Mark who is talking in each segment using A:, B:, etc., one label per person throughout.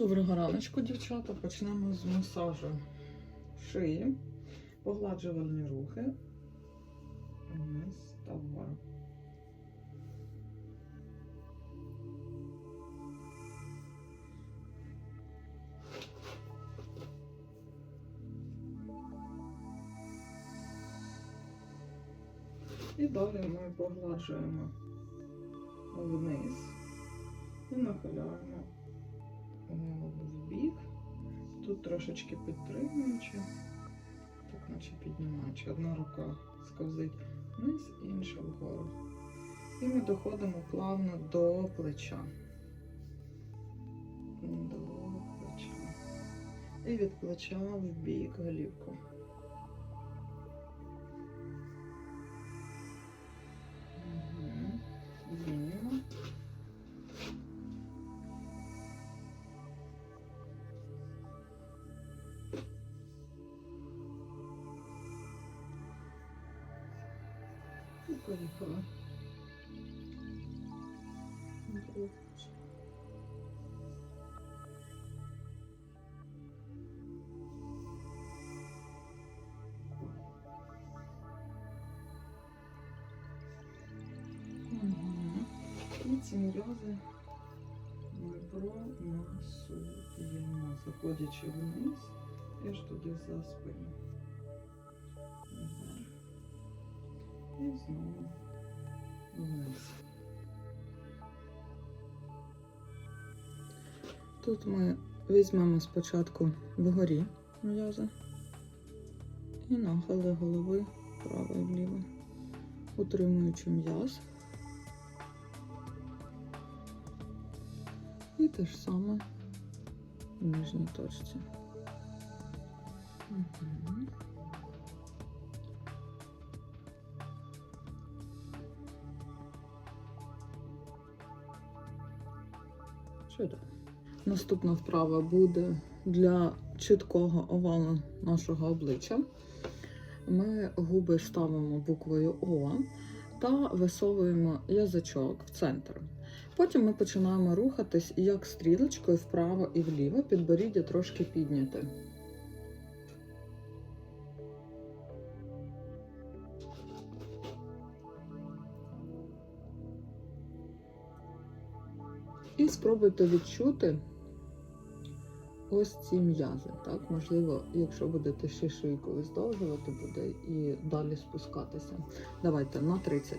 A: Доброго раночку, дівчата. Почнемо з масажу шиї, погладжувальні рухи. Вниз та вгору. І далі ми погладжуємо вниз і нахиляємо Трошечки підтримуючи, так наче піднімаючи. Одна рука сковзить вниз, інша вгору. І ми доходимо плавно до плеча. До плеча. І від плеча в бік голівку. І поїхали. Мгм. І ці м'язи ми промасуємо, заходячи вниз і аж туди за спину. І знову вниз. Тут ми візьмемо спочатку вгорі м'язи і нахили голови вправо і вліво, утримуючи м'яз. І те ж саме в нижній точці. Мгм. Чудово. Наступна вправа буде для чіткого овалу нашого обличчя. Ми губи ставимо буквою О та висовуємо язичок в центр. Потім ми починаємо рухатись як стрілочкою вправо і вліво, підборіддя трошки підняте. І спробуйте відчути ось ці м'язи. Так? Можливо, якщо будете ще шийку виздовжувати, буде і далі спускатися. Давайте на 30.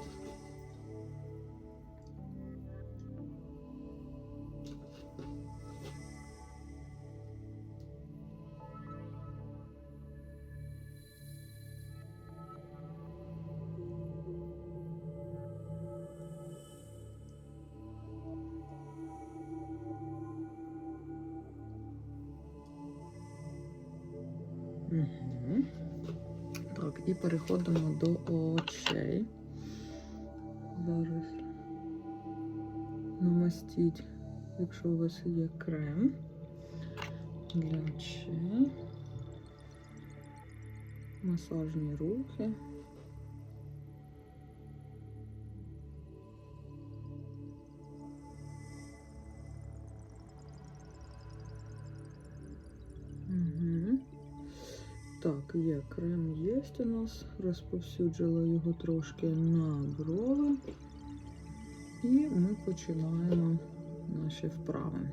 A: Угу. Так, і переходимо до очей. Зараз намастіть, якщо у вас є крем для очей. Масажні рухи. Так, є крем є у нас. Розповсюджила його трошки на брови. І ми починаємо наші вправи.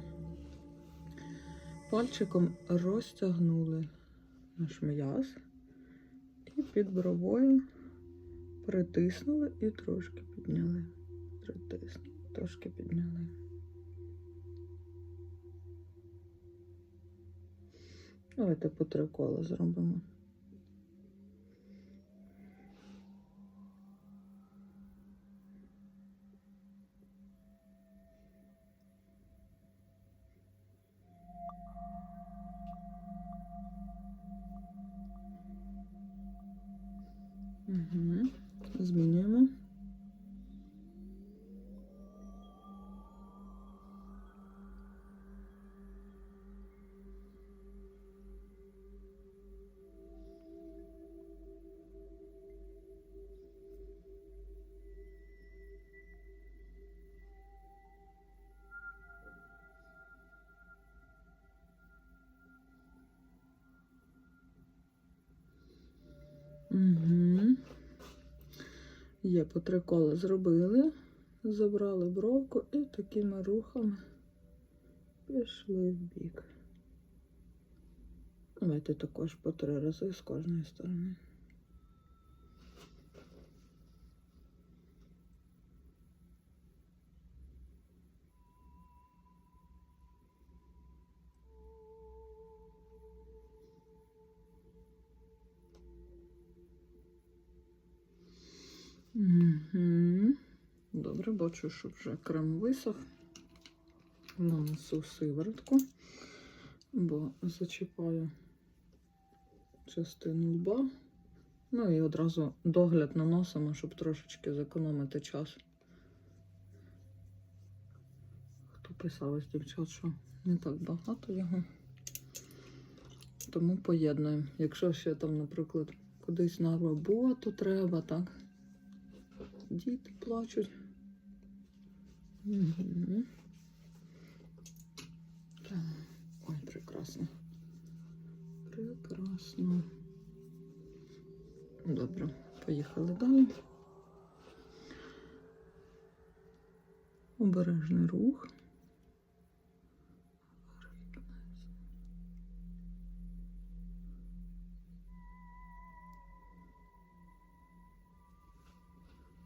A: Пальчиком розтягнули наш м'яз і під бровою притиснули і трошки підняли. Притиснули, трошки підняли. Давайте по три кола зробимо. Угу. Змінюємо. Угу. Є по три кола зробили, забрали бровку і такими рухами пішли в бік. Давайте також по три рази з кожної сторони. Добре, бачу, що вже крем висох. Нанесу сиворотку, бо зачіпаю частину лба. Ну і одразу догляд наносимо, щоб трошечки зекономити час. Хто писав із дівчат, що не так багато його. Тому поєднуємо. Якщо ще там, наприклад, кудись на роботу треба, так? Діти плачуть. Ой, прекрасно. Прекрасно. Добре, поїхали далі. Обережний рух.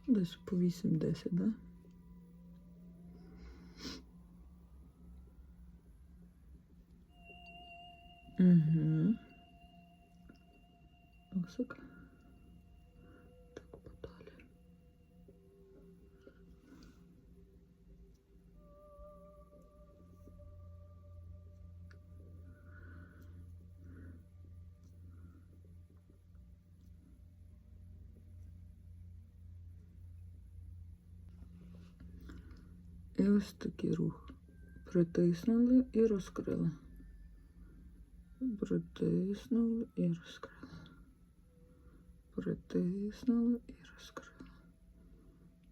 A: Десь по 8-10, да? Угу. Носик. Так, подалі. І ось такий рух. Притиснули і розкрили. Притиснули і розкрили. Притиснули і розкрили.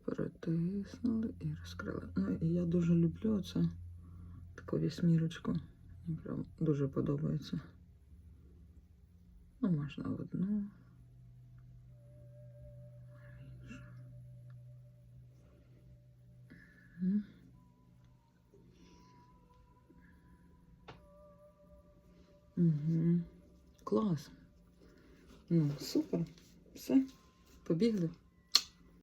A: Притиснули і розкрили. Ну і я дуже люблю це таку вісьмірочку. Мені прям дуже подобається. Ну, можна в одну. Мгм. Угу. Клас. Ну, супер. Все, побігли.